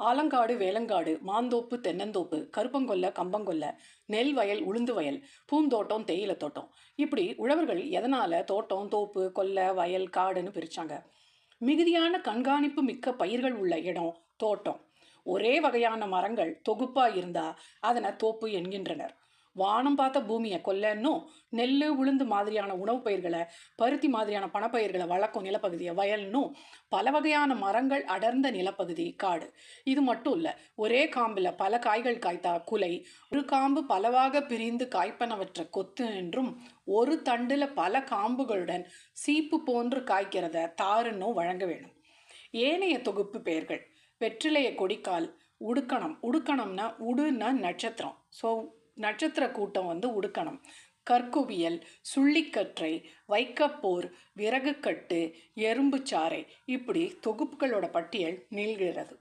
ஆலங்காடு வேலங்காடு மாந்தோப்பு தென்னந்தோப்பு கருப்பங்கொல்ல கம்பங்கொல்ல நெல் வயல் உளுந்து வயல் பூந்தோட்டம் தேயிலை தோட்டம். இப்படி உழவர்கள் எதனால் தோட்டம் தோப்பு கொல்லை வயல் காடுன்னு பிரித்தாங்க மிகுதியான கண்காணிப்பு மிக்க பயிர்கள் உள்ள இடம் தோட்டம். ஒரே வகையான மரங்கள் தொகுப்பாக இருந்தால் அதனை தோப்பு என்கின்றனர். வானம் பார்த்த பூமியை கொல்லன்னும் நெல் உளுந்து மாதிரியான உணவுப் பயிர்களை பருத்தி மாதிரியான பணப்பயிர்களை வளர்க்கும் நிலப்பகுதியை வயல்னும் பல வகையான மரங்கள் அடர்ந்த நிலப்பகுதி காடு. இது மட்டும் இல்லை ஒரே காம்பில் பல காய்கள் காய்த்தா குலை ஒரு காம்பு பலவாக பிரிந்து காய்ப்பனவற்ற கொத்து என்றும் ஒரு தண்டில் பல காம்புகளுடன் சீப்பு போன்று காய்க்கிறத தாருன்னும் வழங்க வேணும். ஏனைய தொகுப்பு பெயர்கள் வெற்றிலைய கொடிக்கால் உடுக்கணம் உடுக்கணம்னா உடுன்னா நட்சத்திரம். ஸோ நட்சத்திர கூட்டம் வந்து உடுக்கணும். கற்குவியல் சுள்ளிக்கற்றை வைக்கப்போர் விறகுக்கட்டு எறும்புச்சாறை இப்படி தொகுப்புகளோட பட்டியல் நீள்கிறது